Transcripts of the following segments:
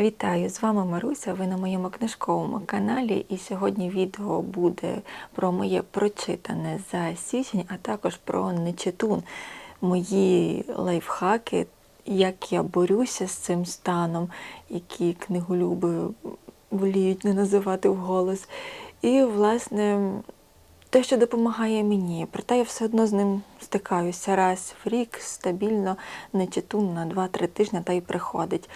Вітаю! З вами Маруся. Ви на моєму книжковому каналі. І сьогодні відео буде про моє прочитане за січень, а також про нечитун, мої лайфхаки, як я борюся з цим станом, які книголюби воліють не називати вголос. І, власне, те, що допомагає мені, проте я все одно з ним стикаюся раз в рік стабільно, не читун на 2-3 тижні та й приходить.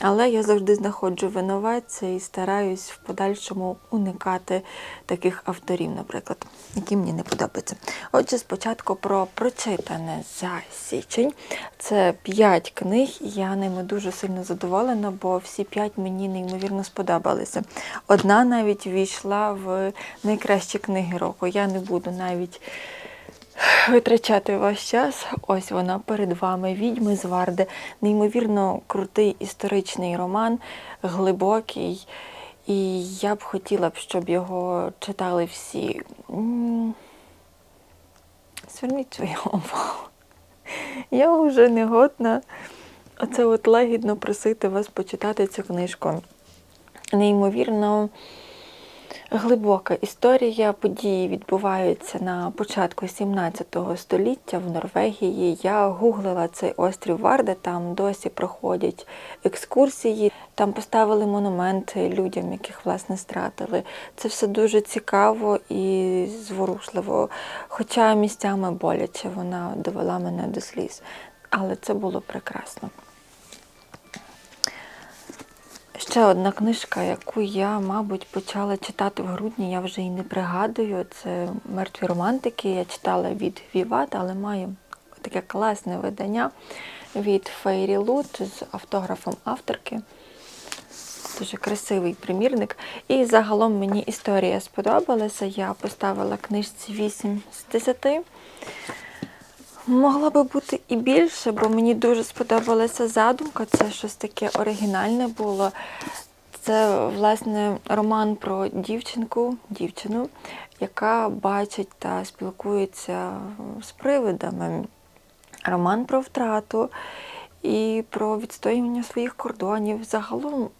Але я завжди знаходжу винуватця і стараюсь в подальшому уникати таких авторів, наприклад, які мені не подобаються. Отже, спочатку про прочитане за січень. Це 5 книг, і я ними дуже сильно задоволена, бо всі 5 мені неймовірно сподобалися. Одна навіть війшла в найкращі книги року. Я не буду навіть витрачати ваш час. Ось вона перед вами. Відьми з Варди. Неймовірно крутий історичний роман, глибокий. І я б хотіла б, щоб його читали всі. Зверніть свою увагу. Я вже не годна оце от лагідно просити вас почитати цю книжку. Неймовірно глибока історія. Події відбуваються на початку 17 століття в Норвегії. Я гуглила цей острів Варда, там досі проходять екскурсії. Там поставили монументи людям, яких власне стратили. Це все дуже цікаво і зворушливо. Хоча місцями боляче вона довела мене до сліз. Але це було прекрасно. Ще одна книжка, яку я, мабуть, почала читати в грудні, я вже і не пригадую. Це Мертві романтики. Я читала від Віват, але маю таке класне видання від Фейрі Лут з автографом авторки. Дуже красивий примірник. І загалом мені історія сподобалася. Я поставила книжці 8 з 10. Могла би бути і більше, бо мені дуже сподобалася задумка. Це щось таке оригінальне було. Це, власне, роман про дівчинку, дівчину, яка бачить та спілкується з привидами. Роман про втрату і про відстоювання своїх кордонів. Загалом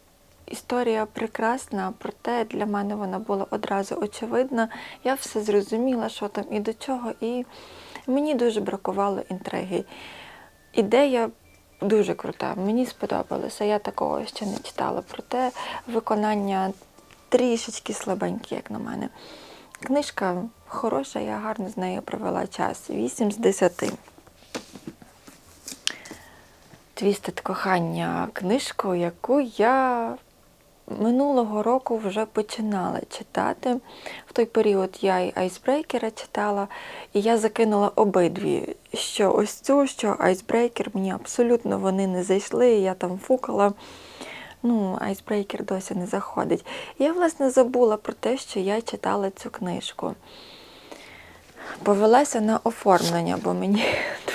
історія прекрасна, проте для мене вона була одразу очевидна. Я все зрозуміла, що там і до чого. і Мені дуже бракувало інтриги. Ідея дуже крута, мені сподобалося. Я такого ще не читала. Проте виконання трішечки слабеньке, як на мене. Книжка хороша, я гарно з нею провела час. 8 з 10. Твістед кохання книжку, яку я минулого року вже починала читати. В той період я і айсбрейкера читала, і я закинула обидві. Що ось цю, що айсбрейкер, мені абсолютно вони не зайшли, я там фукала. Ну, айсбрейкер досі не заходить. Я, власне, забула про те, що я читала цю книжку. Повелася на оформлення, бо мені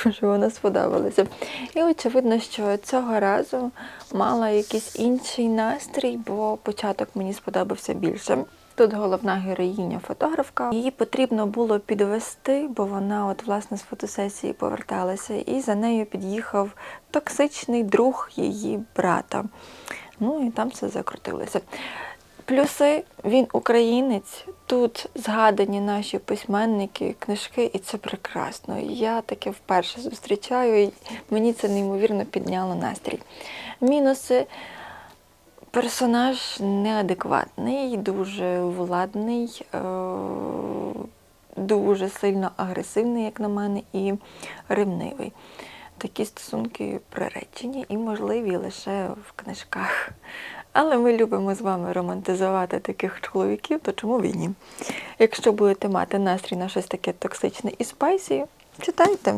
дуже вона сподобалася. І очевидно, що цього разу мала якийсь інший настрій, бо початок мені сподобався більше. Тут головна героїня фотографка. Її потрібно було підвести, бо вона от власне з фотосесії поверталася, і за нею під'їхав токсичний друг її брата. Ну і там все закрутилося. Плюси він українець. Тут згадані наші письменники, книжки, і це прекрасно. Я таке вперше зустрічаю, і мені це неймовірно підняло настрій. Мінуси. Персонаж неадекватний, дуже владний, е, дуже сильно агресивний, як на мене, і ревнивий. Такі стосунки приречені і можливі лише в книжках. Але ми любимо з вами романтизувати таких чоловіків, то чому б ні? Якщо будете мати настрій на щось таке токсичне і спайсі, читайте.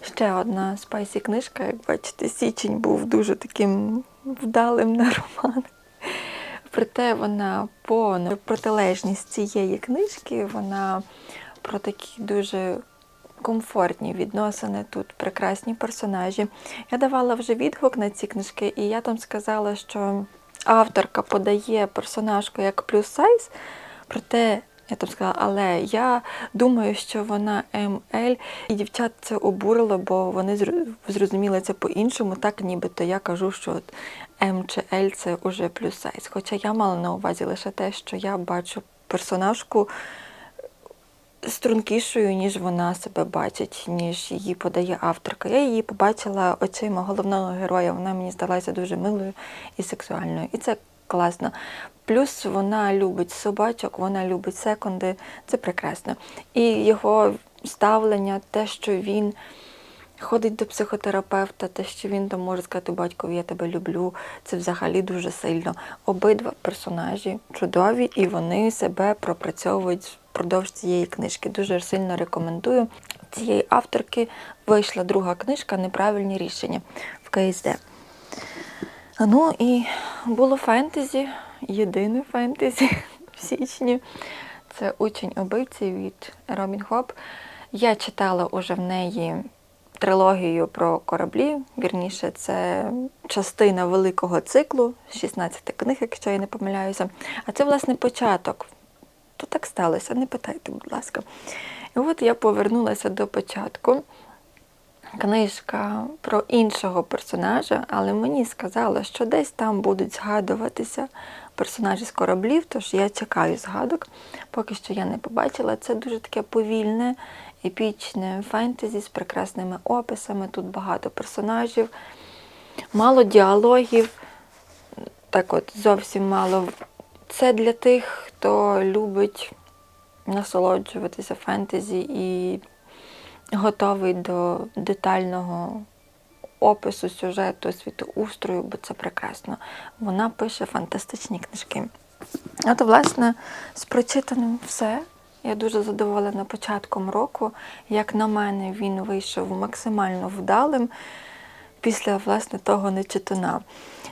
Ще одна спайсі книжка, як бачите, січень був дуже таким вдалим на роман. Проте вона по протилежність цієї книжки, вона про такі дуже комфортні відносини, тут прекрасні персонажі. Я давала вже відгук на ці книжки, і я там сказала, що авторка подає персонажку як плюс сайз, проте Я там сказала, але я думаю, що вона МЛ, і дівчат це обурило, бо вони зрозуміли це по-іншому, так нібито я кажу, що от М чи Л це уже плюс сайз. Хоча я мала на увазі лише те, що я бачу персонажку стрункішою, ніж вона себе бачить, ніж її подає авторка. Я її побачила очима головного героя. Вона мені здалася дуже милою і сексуальною. І це класно. Плюс вона любить собачок, вона любить секунди. Це прекрасно. І його ставлення, те, що він ходить до психотерапевта, те, що він там може сказати батькові, я тебе люблю, це взагалі дуже сильно. Обидва персонажі чудові, і вони себе пропрацьовують впродовж цієї книжки. Дуже сильно рекомендую. Цієї авторки вийшла друга книжка Неправильні рішення в КСД. Ну і було фентезі, єдине фентезі в січні. Це учень убивці від Робін Хоп. Я читала уже в неї трилогію про кораблі. Вірніше, це частина великого циклу, 16 книг, якщо я не помиляюся. А це, власне, початок. То так сталося, не питайте, будь ласка. І от я повернулася до початку. Книжка про іншого персонажа, але мені сказали, що десь там будуть згадуватися персонажі з кораблів, тож я чекаю згадок. Поки що я не побачила. Це дуже таке повільне, епічне фентезі з прекрасними описами. Тут багато персонажів, мало діалогів, так от зовсім мало. Це для тих, хто любить насолоджуватися фентезі і готовий до детального опису сюжету, світоустрою, бо це прекрасно. Вона пише фантастичні книжки. От, власне, з прочитаним все. Я дуже задоволена початком року. Як на мене, він вийшов максимально вдалим після власне того нечитуна.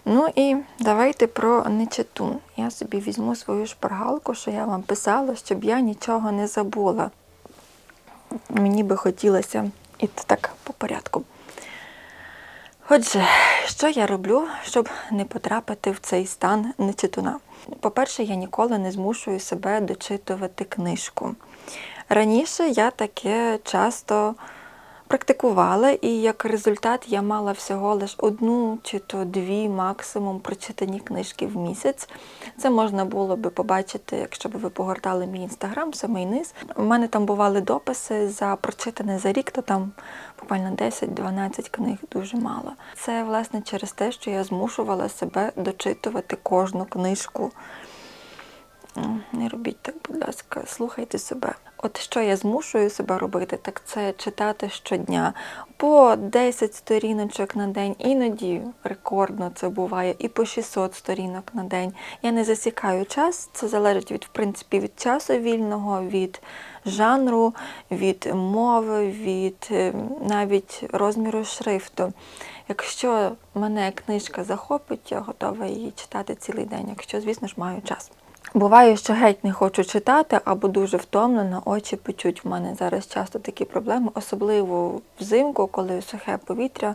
Ну і давайте про нечитун. Я собі візьму свою шпаргалку, що я вам писала, щоб я нічого не забула. Мені би хотілося іти так по порядку. Отже, що я роблю, щоб не потрапити в цей стан нечитуна? По-перше, я ніколи не змушую себе дочитувати книжку. Раніше я таке часто практикувала, і як результат я мала всього лише одну чи то дві максимум прочитані книжки в місяць. Це можна було би побачити, якщо б ви погортали мій інстаграм, самий низ. У мене там бували дописи за прочитане за рік, то там буквально 10-12 книг дуже мало. Це власне через те, що я змушувала себе дочитувати кожну книжку. Не робіть так, будь ласка, слухайте себе. От що я змушую себе робити, так це читати щодня по 10 сторіночок на день, іноді рекордно це буває, і по 600 сторінок на день. Я не засікаю час, це залежить від в принципі від часу вільного, від жанру, від мови, від е, навіть розміру шрифту. Якщо мене книжка захопить, я готова її читати цілий день, якщо, звісно ж, маю час. Буває, що геть не хочу читати або дуже втомлена, очі печуть. У мене зараз часто такі проблеми, особливо взимку, коли сухе повітря.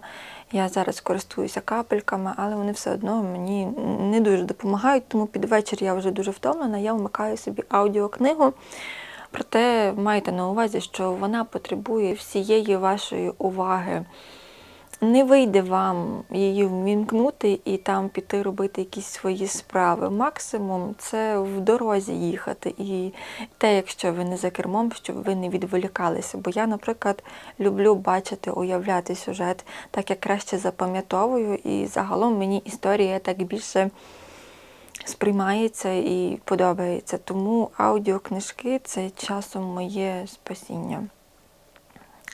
Я зараз користуюся капельками, але вони все одно мені не дуже допомагають, тому під вечір я вже дуже втомлена, я вмикаю собі аудіокнигу. Проте майте на увазі, що вона потребує всієї вашої уваги. Не вийде вам її вмімкнути і там піти робити якісь свої справи. Максимум це в дорозі їхати. І те, якщо ви не за кермом, щоб ви не відволікалися. Бо я, наприклад, люблю бачити, уявляти сюжет, так як краще запам'ятовую, і загалом мені історія так більше сприймається і подобається. Тому аудіокнижки це часом моє спасіння.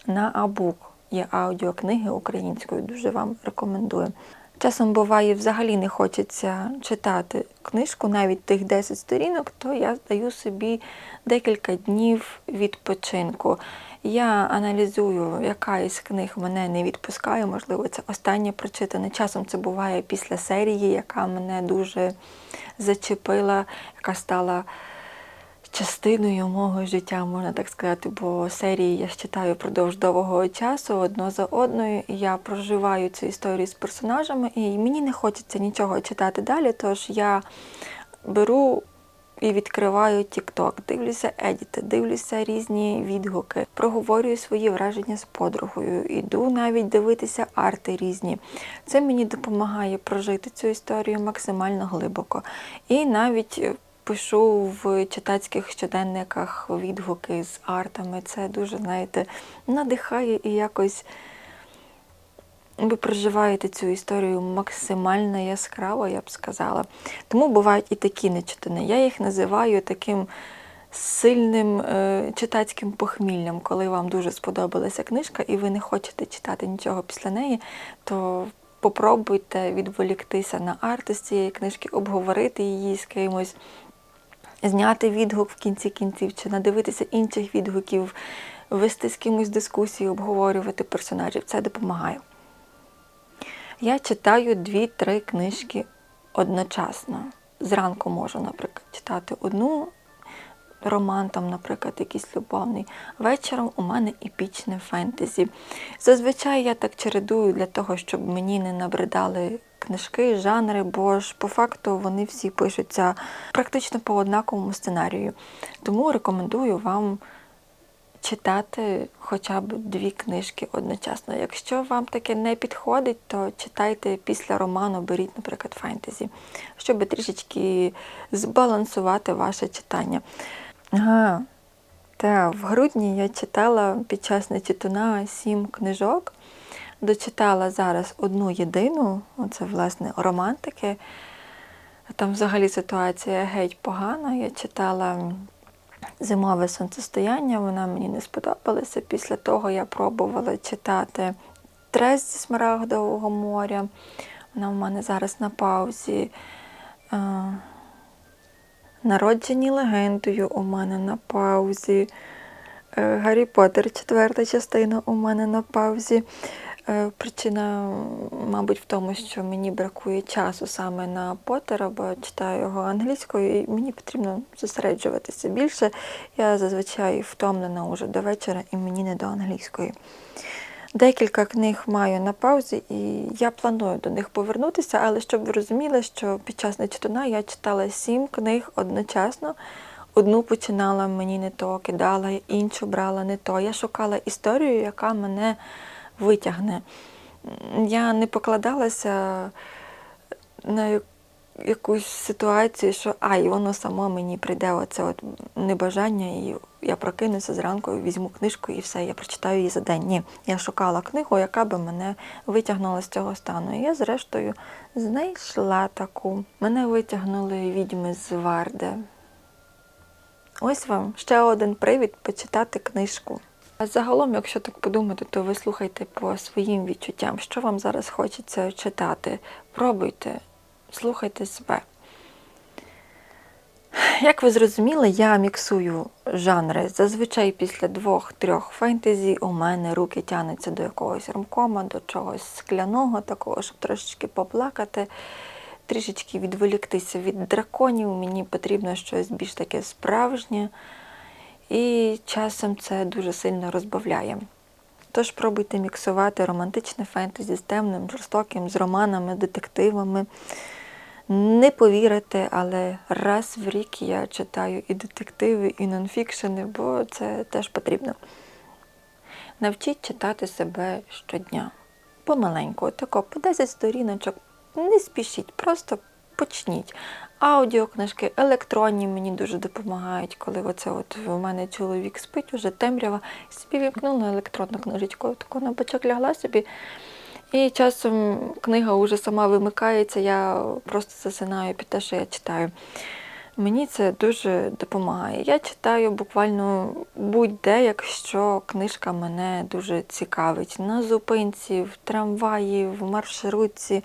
На абук є аудіокниги українською, дуже вам рекомендую. Часом буває, взагалі не хочеться читати книжку, навіть тих 10 сторінок, то я даю собі декілька днів відпочинку. Я аналізую, яка із книг мене не відпускає, можливо, це останнє прочитане. Часом це буває після серії, яка мене дуже зачепила, яка стала частиною мого життя, можна так сказати, бо серії я читаю впродовж довгого часу, одно за одною. І я проживаю цю історію з персонажами, і мені не хочеться нічого читати далі, тож я беру і відкриваю TikTok, дивлюся едіти, дивлюся різні відгуки, проговорюю свої враження з подругою, іду навіть дивитися арти різні. Це мені допомагає прожити цю історію максимально глибоко. І навіть пишу в читацьких щоденниках відгуки з артами. Це дуже, знаєте, надихає і якось ви проживаєте цю історію максимально яскраво, я б сказала. Тому бувають і такі нечитани. Я їх називаю таким сильним е, читацьким похміллям, коли вам дуже сподобалася книжка і ви не хочете читати нічого після неї, то попробуйте відволіктися на арти з цієї книжки, обговорити її з кимось. Зняти відгук в кінці кінців, чи надивитися інших відгуків, вести з кимось дискусію, обговорювати персонажів. Це допомагає. Я читаю дві-три книжки одночасно. Зранку можу, наприклад, читати одну роман, там, наприклад, якийсь любовний. Вечором у мене епічне фентезі. Зазвичай я так чередую для того, щоб мені не набридали книжки, жанри, бо ж по факту вони всі пишуться практично по однаковому сценарію. Тому рекомендую вам читати хоча б дві книжки одночасно. Якщо вам таке не підходить, то читайте після роману, беріть, наприклад, фентезі, щоб трішечки збалансувати ваше читання. Ага, та в грудні я читала під час нечитуна сім книжок. Дочитала зараз одну єдину, це, власне, романтики. Там взагалі ситуація геть погана. Я читала Зимове сонцестояння, вона мені не сподобалася. Після того я пробувала читати Трес зі Смарагдового моря. Вона в мене зараз на паузі. Народжені легендою у мене на паузі. Е, Гаррі Поттер, четверта частина у мене на паузі. Е, причина, мабуть, в тому, що мені бракує часу саме на Поттера, бо читаю його англійською, і мені потрібно зосереджуватися більше. Я зазвичай втомлена уже до вечора і мені не до англійської. Декілька книг маю на паузі, і я планую до них повернутися, але щоб ви розуміли, що під час нечитуна я читала сім книг одночасно. Одну починала мені не то, кидала, іншу брала не то. Я шукала історію, яка мене витягне. Я не покладалася на якусь ситуацію, що ай, воно само мені прийде оце от небажання, і я прокинуся зранку, візьму книжку і все, я прочитаю її за день. Ні, я шукала книгу, яка би мене витягнула з цього стану. І я, зрештою, знайшла таку. Мене витягнули відьми з Варде. Ось вам ще один привід почитати книжку. А загалом, якщо так подумати, то ви слухайте по своїм відчуттям, що вам зараз хочеться читати. Пробуйте, слухайте себе. Як ви зрозуміли, я міксую жанри. Зазвичай після двох-трьох фентезі у мене руки тянуться до якогось ромкома, до чогось скляного, такого, щоб трошечки поплакати, трішечки відволіктися від драконів. Мені потрібно щось більш таке справжнє. І часом це дуже сильно розбавляє. Тож пробуйте міксувати романтичне фентезі з темним, жорстоким, з романами, детективами. Не повірите, але раз в рік я читаю і детективи, і нонфікшени, бо це теж потрібно. Навчіть читати себе щодня. Помаленьку, тако, по 10 сторіночок, не спішіть, просто почніть. Аудіокнижки, електронні мені дуже допомагають, коли оце от у мене чоловік спить, уже темрява, собі вімкнула електронну книжечку, таку на бочок лягла собі. І часом книга вже сама вимикається, я просто засинаю під те, що я читаю. Мені це дуже допомагає. Я читаю буквально будь-де, якщо книжка мене дуже цікавить. На зупинці, в трамваї, в маршрутці.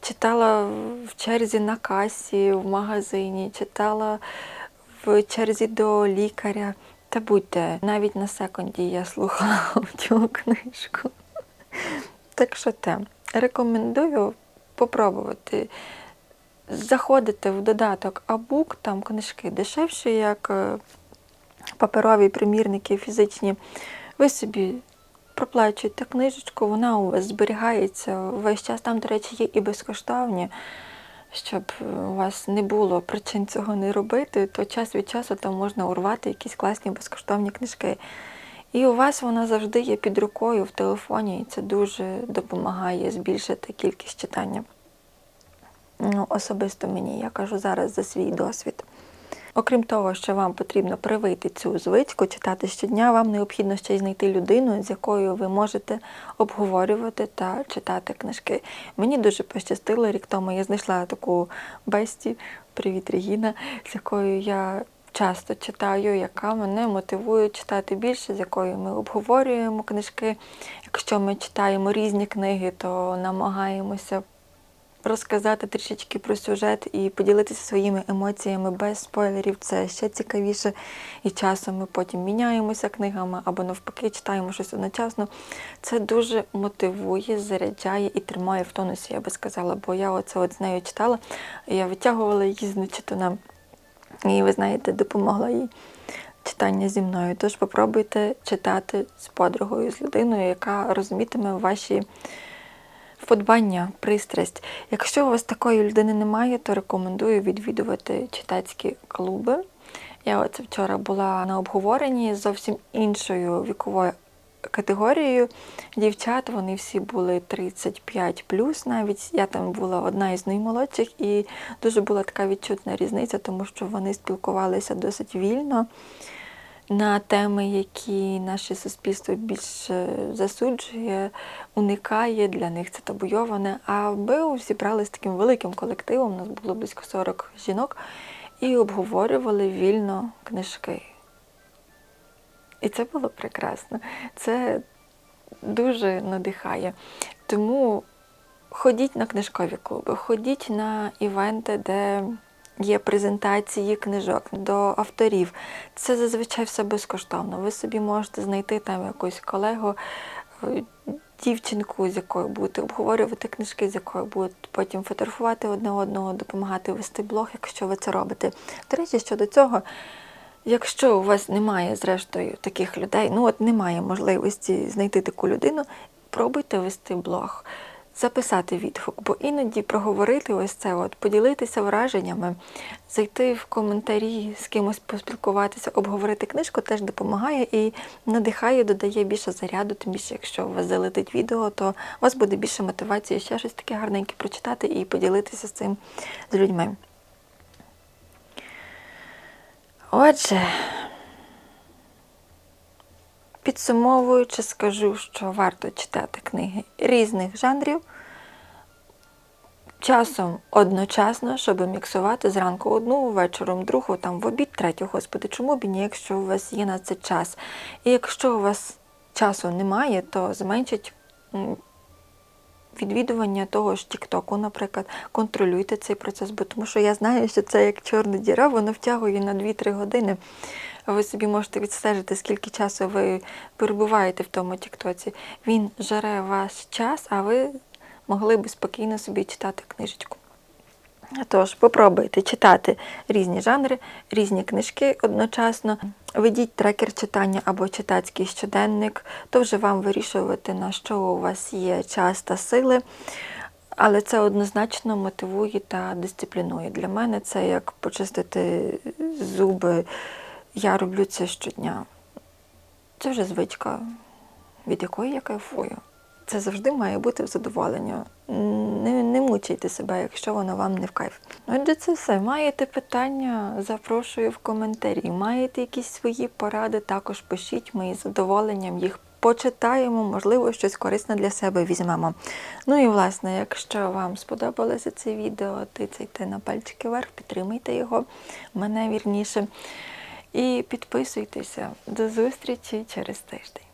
Читала в черзі на касі, в магазині, читала в черзі до лікаря. Та будьте, навіть на секунді я слухала цю книжку. Так що те, рекомендую попробувати. Заходити в додаток Абук, там книжки дешевші, як е, паперові примірники фізичні. Ви собі проплачуєте книжечку, вона у вас зберігається весь час. Там, до речі, є і безкоштовні. щоб у вас не було причин цього не робити, то час від часу там можна урвати якісь класні безкоштовні книжки. І у вас вона завжди є під рукою в телефоні, і це дуже допомагає збільшити кількість читання. Ну, особисто мені, я кажу зараз за свій досвід. Окрім того, що вам потрібно привити цю звичку, читати щодня, вам необхідно ще й знайти людину, з якою ви можете обговорювати та читати книжки. Мені дуже пощастило рік тому. Я знайшла таку бесті, привіт, Регіна, з якою я часто читаю, яка мене мотивує читати більше, з якою ми обговорюємо книжки. Якщо ми читаємо різні книги, то намагаємося розказати трішечки про сюжет і поділитися своїми емоціями без спойлерів. Це ще цікавіше. І часом ми потім міняємося книгами або навпаки читаємо щось одночасно. Це дуже мотивує, заряджає і тримає в тонусі, я би сказала. Бо я оце от з нею читала, я витягувала її з нечитана. І ви знаєте, допомогла їй читання зі мною. Тож попробуйте читати з подругою, з людиною, яка розумітиме ваші вподобання, пристрасть. Якщо у вас такої людини немає, то рекомендую відвідувати читацькі клуби. Я оце вчора була на обговоренні з зовсім іншою віковою категорією дівчат. Вони всі були 35 навіть. Я там була одна із наймолодших, і дуже була така відчутна різниця, тому що вони спілкувалися досить вільно на теми, які наше суспільство більше засуджує, уникає, для них це табуйоване. А ми зібрали з таким великим колективом, у нас було близько 40 жінок, і обговорювали вільно книжки. І це було прекрасно. Це дуже надихає. Тому ходіть на книжкові клуби, ходіть на івенти, де є презентації книжок до авторів. Це зазвичай все безкоштовно. Ви собі можете знайти там якусь колегу, е, дівчинку, з якою будете обговорювати книжки, з якою будете потім фотографувати одне одного, допомагати вести блог, якщо ви це робите. До речі, щодо цього. Якщо у вас немає, зрештою, таких людей, ну от немає можливості знайти таку людину, пробуйте вести блог, записати відгук, бо іноді проговорити ось це, от, поділитися враженнями, зайти в коментарі, з кимось поспілкуватися, обговорити книжку теж допомагає і надихає, додає більше заряду, тим більше, якщо у вас залетить відео, то у вас буде більше мотивації ще щось таке гарненьке прочитати і поділитися з цим з людьми. Отже, підсумовуючи, скажу, що варто читати книги різних жанрів, часом одночасно, щоб міксувати зранку одну, вечором другу, там в обід, третю, господи, чому б ні, якщо у вас є на це час. І якщо у вас часу немає, то зменшить відвідування того ж Тіктоку, наприклад, контролюйте цей процес, бо тому що я знаю, що це як чорна діра, воно втягує на 2-3 години. Ви собі можете відстежити, скільки часу ви перебуваєте в тому Тіктоці. Він жаре ваш час, а ви могли б спокійно собі читати книжечку. Тож, попробуйте читати різні жанри, різні книжки одночасно. Ведіть трекер читання або читацький щоденник, то вже вам вирішувати, на що у вас є час та сили. Але це однозначно мотивує та дисциплінує. Для мене це як почистити зуби. Я роблю це щодня. Це вже звичка, від якої я кайфую. Це завжди має бути в задоволення. Не не мучайте себе, якщо воно вам не в кайф. Отже, це все. Маєте питання, запрошую в коментарі. Маєте якісь свої поради, також пишіть, ми із задоволенням їх почитаємо, можливо, щось корисне для себе візьмемо. Ну і власне, якщо вам сподобалося це відео, тицяйте на пальчики вверх, підтримуйте його, мене вірніше. І підписуйтеся. До зустрічі через тиждень.